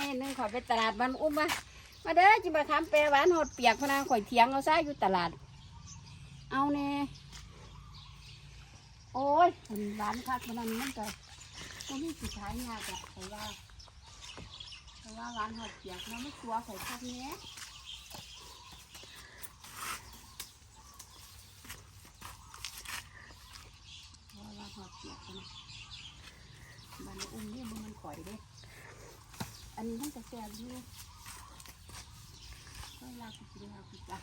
ญ่หนึงข่อยไปตลาดมันอุ้มมามาเด้อจิมาคำแปรหวานหดเปียกพะนางข่อยเถียงเอาซะอยู่ตลาด เอาแน่โอ้ยมันหวานคักพะนันมันก็ก็มีสิขายยากอะข่อยว่าข่อยว่าหวานหดเปียกมันไม่ตัวข่อยคักเนี้ยว่าหวานหดเปียกพะนะมันอุ้มนี่มันมันข่อยเด้ อันนี้มันจะแซ่บอยู่ก็ลากไปกินลากไปจ้ะ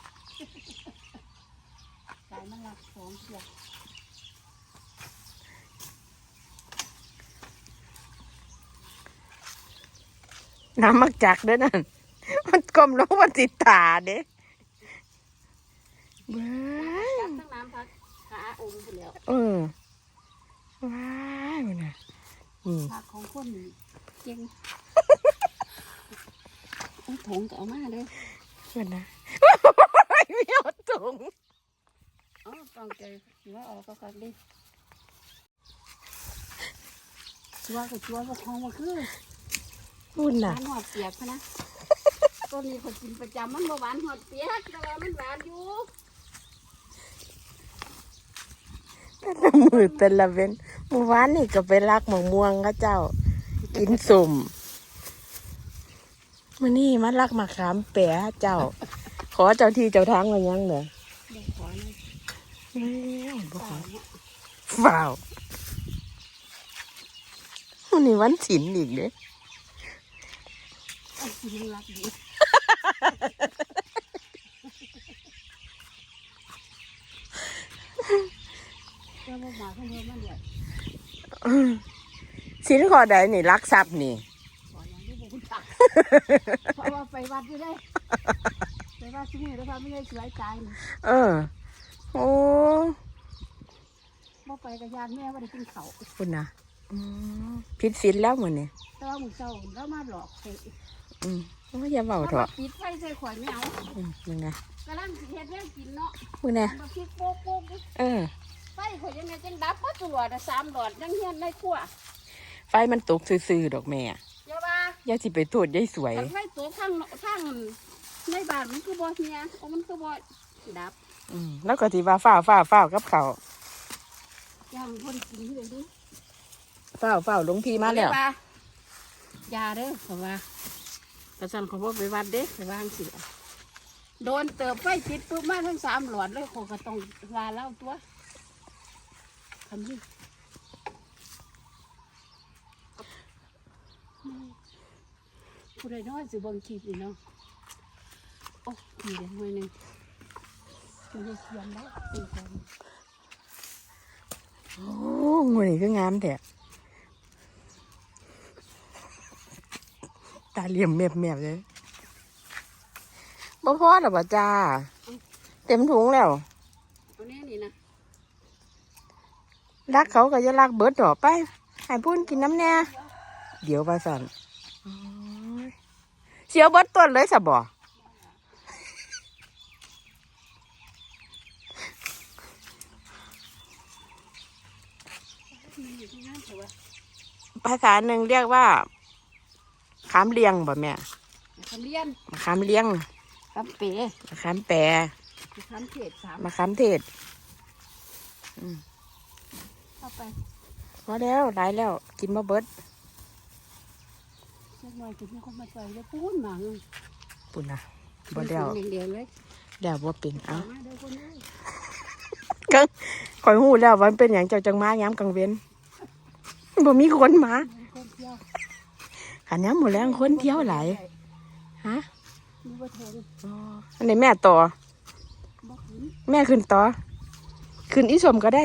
กายมันลากสองเสียน้ำมักจักเด้อนั่น มันกลมลงมาติดตาเด้ว้ายจับทั้งน้ำพักขาองค์ไปแล้ว เออว้ายมันน่ะอืมพักของคนเก่ง เอาถุงก็เอามาเลยมันนะไม่เอาถุงอ๋อต้องใจหัวออกก็คักดิชัวกับชัวกับของมาคือคุณหน่ะวานหอดเปียกพะนะต้นนี้เขากินประจำมันบ่หวานหอดเปียกแต่ว่ามันหวานอยู่แต่ละมือแต่ละเว้นเมื่อวานนี่ก็ไปรักหมะม่วงก็เจ้า กินสุ่ม มื่อนี่มารักมะขามแปะเจ้า ขอเจ้าที่เจ้าทางมายังเด้อเดี๋ยวขอเลยแล้วบ่ขตาอยเนี่ยฝ้าววันนี้วันศิลป์อีกเด้เอากินรักดีเจ้าบ่มาเพิ่นเพิ่นมาเดี๋ยวศิลป์ขอใดนี่รักทรัพย์นี่ ขออย่างที่บ่คุณตัก เพราะว่าไปวัดอยู่ได้ไปวัดที่นี่แล้วพาไม่ได้สวยใจนี่เออ โอ้บ่ไปกับยานแม่ว่าได้กินเขาวคุณนะอืมผิดศีลแล้วมื้อนี่แต่ว่าหมู่เจ้าแล้วมาหลอกเตะอืมโอ้ยอย่าเว้าเถอะปิดไฟใส่ข่อยไม่เอาอืมมึงนะกำลังสิเฮ็ดแนวกินเนาะมึงนะมาพริกโป๊กโป๊กอยู่เออไฟข่อยยังไงจังดับบ่ตลอดอะสามหลอดยังเฮียนในครัวไฟมันตกซื่อๆดอกแม่ อย่าว่าอย่าสิไปโทษยายสวยคันไฟตัวข้างข้างในบ้านมันคือบ่เฮียโอ้มันคือบ่ดับอืมแล้วก็สิว่าฝ้าวฝ้าวฝ้าวกับเขาวย่างคนกินเลยดิฝ้าวฝ้าวหลวงพี่มาแล้วเด้ออย่าเด้อเพราะว่าประชันเขาบ่ไปวัดเด้ไปวางสิโดนเติบไฟติดปุ๊บมาทั้งสามหลอดเลยเขาก็ต้องลาเล่าตัวทำนี่ ผู้ใดน้อยสิเบิ่งคลิปนี่เนาะโอ้มีเด็กหน่อยหนึงมันจะเขียนแล้วตีกันโอ้งูนี่คืองามแท้ตาเหลี่ยมแมบๆเลยบ่พอหรอบ่จ้า เต็มถุงแล้วตัวนี้นี่นะรักเขาก็จะรักเบิดดอกไป ให้พูนกินน้ำแน่ เดี๋ยวว่าสันโอ้ย เสียวเบิดต้นเลยสะบ่มันอยู่ที่นั่นแต่ว่าภาษาหนึ่งเรียกว่า ขามเลียงบ่แม่คำเลียนมะขามเลียงคำเป๋มะขามแปรคำเทศสามมะขามเทศเข้าไปพอแล้วหลายแล้ว กินมาเบิดเล็กน้อยจุดนี้คนมาใส่แล้วพูนหมังปุ่นนะบ่แล้วเดียวเลยแล้วบ่เป็นเอ้ามาเด้อคนนี้ก็ข่อยหูแล้วว่ามันเป็นอย่างเจ้าจังมาย้ำกลางเว้นบ่มีคนมาคนเที่ยวขันย้ำหมดแล้วคนเที่ยวหลายฮะมีบ่เทนอ๋ออันนี้แม่ต่อบ่ขึ้นแม่ขึ้นต่อ ขึ้นอีสมก็ได้